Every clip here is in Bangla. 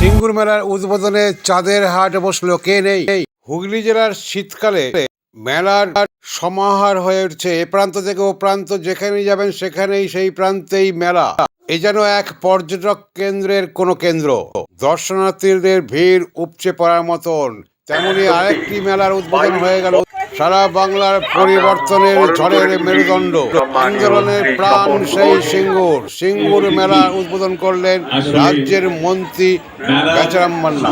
সিঙ্গুর মেলার উদ্বোধনে চাঁদের হাট বসল, কে নেই? হুগলি জেলার শীতকালে মেলার সমাহার হয়ে উঠছে। এ প্রান্ত থেকে ও প্রান্ত যেখানে যাবেন সেখানেই সেই প্রান্তেই মেলা। এ যেন এক পর্যটক কেন্দ্রের কোনো কেন্দ্র। দর্শনার্থীদের ভিড় উপচে পড়ার মতন। তেমনি আরেকটি মেলার উদ্বোধন হয়ে গেল। সারা বাংলার পরিবর্তনের ঝড়ের মেরুদণ্ড। আন্দোলনের প্রাণ সেই সিঙ্গুর। সিঙ্গুর মেলা উদ্বোধন করলেন রাজ্যের মন্ত্রী বেচারাম মান্না।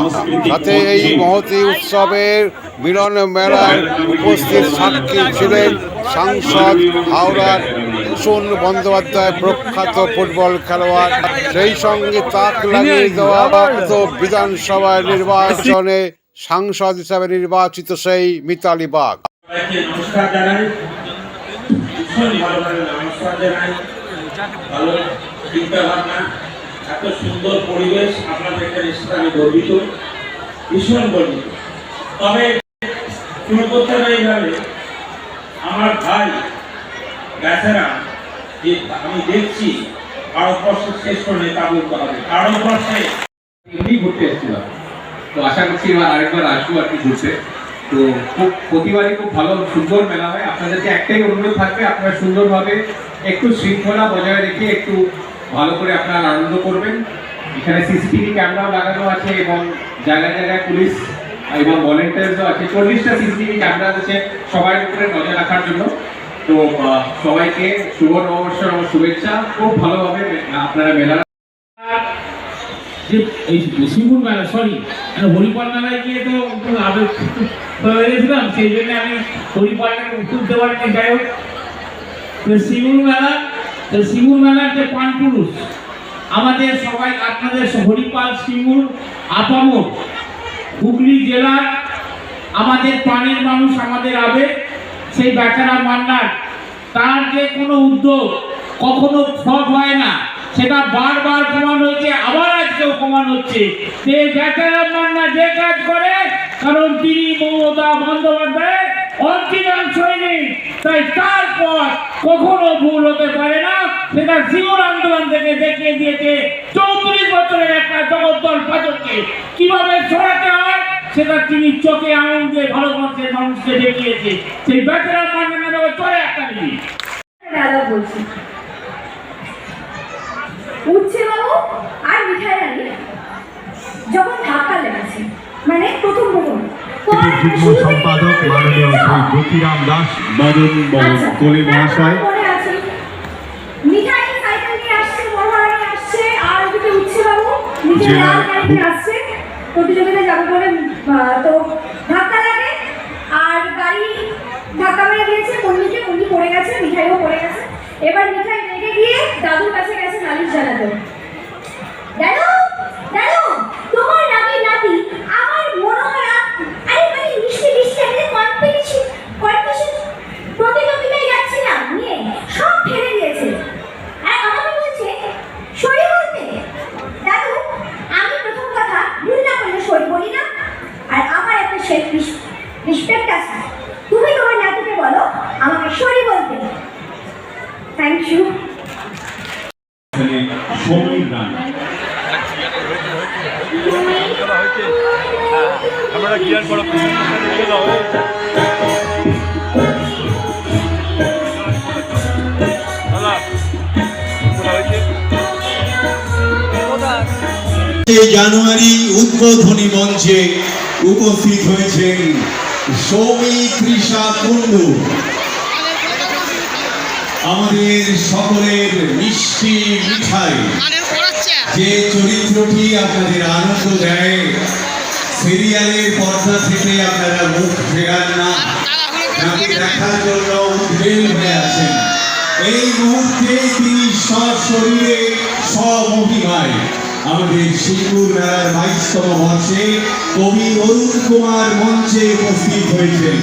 সাথে এই মহতি উৎসবের মিলন মেলায় উপস্থিত সাক্ষী ছিলেন সাংসদ হাওড়ার ভূষণ বন্দ্যোপাধ্যায়, প্রখ্যাত ফুটবল খেলোয়াড়। সেই সঙ্গে তাক লাগিয়ে দেওয়া বিধানসভা নির্বাচনে। সাংসদ হিসাবে নির্বাচিত সেই মিতালি বাগ। এত সুন্দর পরিবেশ আপনাদের এখানে গর্বিত, ভীষণ গর্বিত। তবে শুরু করতে এইভাবে, আমার ভাই বেচারা যে আমি দেখছি, ভারতবর্ষের শ্রেষ্ঠ নেতা বলতে হবে। ভারতবর্ষে ঘুরতে এসেছিলাম তো আশা করছি এবার আরেকবার আসব আর কি ঘুরতে। তো খুব প্রতিবারই খুব ভালো সুন্দর মেলা হয়। আপনাদেরকে একটাই অনুরোধ থাকবে, আপনারা সুন্দরভাবে একটু শৃঙ্খলা বজায় রেখে একটু ভালো করে আপনারা আনন্দ করবেন। এখানে সিসিটিভি ক্যামেরাও লাগানো আছে এবং জায়গায় জায়গায় পুলিশ এবং ভলেন্টিয়ার্সও আছে। চল্লিশটা সিসিটিভি ক্যামেরা আছে সবাই উপরে নজর রাখার জন্য। তো সবাইকে শুভ নববর্ষ এবং শুভেচ্ছা। খুব ভালোভাবে আপনারা মেলা এই সিঙ্গুর মেলা সরি হরিপাল মেলায় গিয়ে তো আবেগ হয়ে গেছিলাম সেই জন্য আমি হরিপালটাকে তুলতে পারিনি যাই হোক, তো সিঙ্গুর মেলা তো সিঙ্গুর মেলার যে পান পুরুষ আমাদের সবাই, আপনাদের হরিপাল সিঙ্গুর আপামর, হুগলি জেলার আমাদের পানির মানুষ, আমাদের আবেগ, সেই বেচারা মান্নার, তার যে কোনো উদ্যোগ কখনো ফল হয় না। সেটা বারবার প্রমাণ হয়েছে, আবার আজকেও প্রমাণ হচ্ছে। যে বেচারা মান্না যে কাজ করে, কারণ তিনি মমতা বন্দ্যোপাধ্যায় অরিজিনাল সৈনিক। তাই তারপর কখনো ভুল হতে পারে না। সেটা জীবন আন্দোলন থেকে দেখিয়ে দিয়েছে চৌত্রিশ বছরের একটা জগদ্দল পাচককে। কীভাবে সরাতে হয়, সেটা তিনি চোখে দিয়ে ভারতবর্ষের মানুষকে দেখিয়েছে। সেই বেচারা মান্না চলে একটা দাদা বলছি উঠছে বাবু আর মিঠাই রানী যখন ধাক্কা লেগেছে মানে প্রথম প্রথম। সম্পাদক মাননীয় শ্রী জ্যোতিরাম দাস মদন কোলে মহাশয় যাবে বলে তো ধাক্কা লাগে। আর গাড়ি ধাক্কা মেরে দিয়েছে। মন্দিরকে মন্দির পড়ে গেছে মিঠাইও পড়ে গেছে। এবার মিঠাই রেগে গিয়ে দাদুর কাছে গেছে নালিশ জানাতে। দাদু দাদু তোমার নাতি নাতি আমার মনে হয় আ- আরে মানে মিষ্টি মিষ্টি একটা কম্পিটিশন কম্পিটিশন প্রতিযোগিতায় যাচ্ছিলাম নিয়ে সব ফেলে দিয়েছে আর আমাকে বলছে সরি বলতে দাদু আমি প্রথম কথা ভুল না করলে সরি বলি না আর আমার একটা সেলফ রেসপেক্ট আছে তুমি তোমার নাতিকে বলো আমাকে সরি বলতে সমীর আমরা গিয়ার করা জানুয়ারি উদ্বোধনী মঞ্চে উপস্থিত হয়েছেন সৌমিত্রিষা কুণ্ডু। আমাদের সকলের মিষ্টি মিঠাই। যে চরিত্রটি আপনাদের আনন্দ দেয় সিরিয়ালের পর্দা থেকে আপনারা মুখ ফেরান না। তাকে দেখার জন্য উদ্বেল হয়ে আছেন। এই মুহূর্তে তিনি সশরীরে স্বমহিমায় আমাদের সিঙ্গুর মেলার বাইশতম বর্ষে কবি অরুণ কুমার মঞ্চে উপস্থিত হয়েছেন।